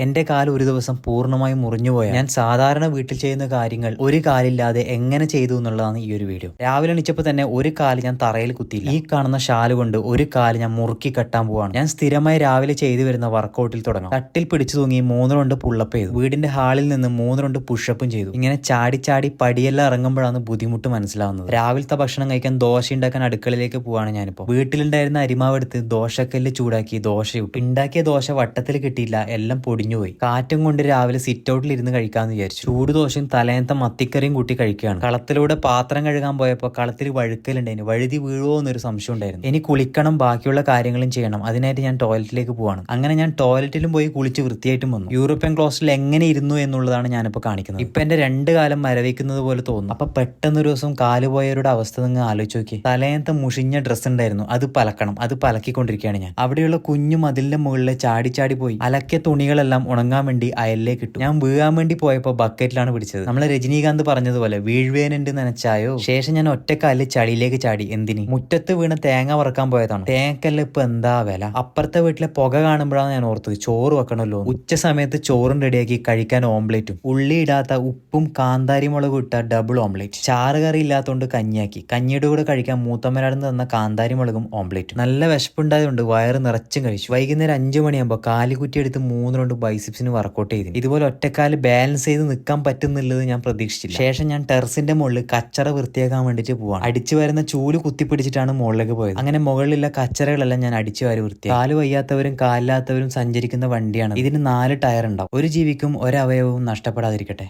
എന്റെ കാൽ ഒരു ദിവസം പൂർണമായും മുറിഞ്ഞുപോയ ഞാൻ സാധാരണ വീട്ടിൽ ചെയ്യുന്ന കാര്യങ്ങൾ ഒരു കാലില്ലാതെ എങ്ങനെ ചെയ്തു എന്നുള്ളതാണ് ഈ ഒരു വീഡിയോ. രാവിലെ എണീച്ചപ്പോൾ തന്നെ ഒരു കാൽ ഞാൻ തറയിൽ കുത്തിയില്ല. ഈ കാണുന്ന ഷാൽ കൊണ്ട് ഒരു കാൽ ഞാൻ മുറുക്കി കെട്ടാൻ പോവാണ്. ഞാൻ സ്ഥിരമായി രാവിലെ ചെയ്തു വരുന്ന വർക്കൗട്ടിൽ തുടങ്ങും. തട്ടിൽ പിടിച്ചു തൂങ്ങി മൂന്ന് രണ്ട് പുള്ളപ്പ് ചെയ്തു. വീടിന്റെ ഹാളിൽ നിന്ന് മൂന്ന് രണ്ട് പുഷപ്പും ചെയ്തു. ഇങ്ങനെ ചാടി ചാടി പടിയെല്ലാം ഇറങ്ങുമ്പോഴാണ് ബുദ്ധിമുട്ട് മനസ്സിലാവുന്നത്. രാവിലത്തെ ഭക്ഷണം കഴിക്കാൻ ദോശ ഉണ്ടാക്കാൻ അടുക്കളയിലേക്ക് പോവാണ് ഞാനിപ്പോ. വീട്ടിലുണ്ടായിരുന്ന അരിമാവ് എടുത്ത് ദോശക്കല്ല് ചൂടാക്കി ദോശ ഉണ്ടാക്കിയ ദോശ വട്ടത്തിൽ കിട്ടിയില്ല. എല്ലാം പൊടിഞ്ഞുപോയി കാറ്റും കൊണ്ട് രാവിലെ സിറ്റ് ഔട്ടിൽ ഇരുന്ന് കഴിക്കാന്ന് വിചാരിച്ചു. ചൂട് ദോശയും തലേനത്തെ മത്തിക്കറിയും കൂട്ടി കഴിക്കുകയാണ്. കളത്തിലൂടെ പാത്രം കഴുകാൻ പോയപ്പോൾ കളത്തിൽ വഴുക്കലുണ്ടായിരുന്നു. വഴുതി വീഴുവോ എന്നൊരു സംശയം ഉണ്ടായിരുന്നു. ഇനി കുളിക്കണം ബാക്കിയുള്ള കാര്യങ്ങളും ചെയ്യണം. അതിനായിട്ട് ഞാൻ ടോയ്ലറ്റിലേക്ക് പോവാണ്. അങ്ങനെ ഞാൻ ടോയ്ലറ്റിലും പോയി കുളിച്ച് വൃത്തിയായിട്ടും വന്നു. യൂറോപ്യൻ ക്ലോസ്റ്റിൽ എങ്ങനെ ഇരുന്നു എന്നുള്ളതാണ് ഞാനിപ്പോൾ കാണിക്കുന്നത്. ഇപ്പൊ എന്റെ രണ്ട് കാലം മരവിക്കുന്നത് പോലെ തോന്നുന്നു. അപ്പൊ പെട്ടെന്ന് ഒരു ദിവസം കാൽ പോയവരുടെ അവസ്ഥ നിങ്ങൾ ആലോചിച്ച് നോക്കി തലേനത്തെ മുഷിഞ്ഞ ഡ്രസ്സ് ഉണ്ടായിരുന്നു. അത് പലക്കണം. അത് പലക്കിക്കൊണ്ടിരിക്കുകയാണ് ഞാൻ. അവിടെയുള്ള കുഞ്ഞു മതിലിന്റെ മുകളിൽ ചാടി ചാടി പോയി. അലക്കിയ തുണികളെല്ലാം ഉണങ്ങാൻ വേണ്ടി അയലിലേക്ക് ഇട്ടു. ഞാൻ വീഴാൻ വേണ്ടി പോയപ്പോൾ ബക്കറ്റിലാണ് പിടിച്ചത്. നമ്മളെ രജനീകാന്ത് പറഞ്ഞതുപോലെ വീഴുവേനുണ്ട് നനച്ചായോ? ശേഷം ഞാൻ ഒറ്റക്കാലിൽ ചളിയിലേക്ക് ചാടി. എന്തിന്? മുറ്റത്ത് വീണ് തേങ്ങ വറക്കാൻ പോയതാണ്. തേങ്ങക്കല്ല ഇപ്പൊ എന്താ വില? അപ്പുറത്തെ വീട്ടിലെ പുക കാണുമ്പോഴാണ് ഞാൻ ഓർത്തത്. ചോറ് വെക്കണല്ലോ ഉച്ച സമയത്ത് ചോറും റെഡിയാക്കി കഴിക്കാൻ ഓംലേറ്റും. ഉള്ളി ഇടാത്ത ഉപ്പും കാന്താരി മുളകും ഇട്ട ഡബിൾ ഓംലേറ്റ് ചാറ് കറി ഇല്ലാത്തതുകൊണ്ട് കഞ്ഞിയാക്കി. കഞ്ഞിയുടെ കൂടെ കഴിക്കാൻ മൂത്തമ്മരാടുന്ന് തന്ന കാന്താരി മുളകും ഓംലേറ്റും നല്ല വിശപ്പുണ്ടായതുകൊണ്ട് വയറ് നിറച്ചും കഴിച്ചു. വൈകുന്നേരം അഞ്ചു മണിയാകുമ്പോൾ കാലിക്കുറ്റി എടുത്ത് മൂന്ന് ബൈസിപ്സിന് വർക്കൗട്ട് ചെയ്തു ഇതുപോലെ ഒറ്റക്കാൽ ബാലൻസ് ചെയ്ത് നിൽക്കാൻ പറ്റുന്നുള്ളത് ഞാൻ പ്രതീക്ഷിച്ചില്ല. ശേഷം ഞാൻ ടെറസിന്റെ മുകളിൽ കച്ചറ വൃത്തിയാക്കാൻ വേണ്ടിയിട്ട് പോവാണ്. അടിച്ചു വരുന്ന ചൂൽ കുത്തിപ്പിടിച്ചിട്ടാണ് മുകളിലേക്ക് പോയത്. അങ്ങനെ മുകളിലുള്ള കച്ചറകളെല്ലാം ഞാൻ അടിച്ചു വാരി വൃത്തിയാക്കി. കാൽ വയ്യാത്തവരും കാലില്ലാത്തവരും സഞ്ചരിക്കുന്ന വണ്ടിയാണ്. ഇതിന് നാല് ടയർ ഉണ്ടാവും. ഒരു ജീവിക്കും ഒരവയവവും നഷ്ടപ്പെടാതിരിക്കട്ടെ.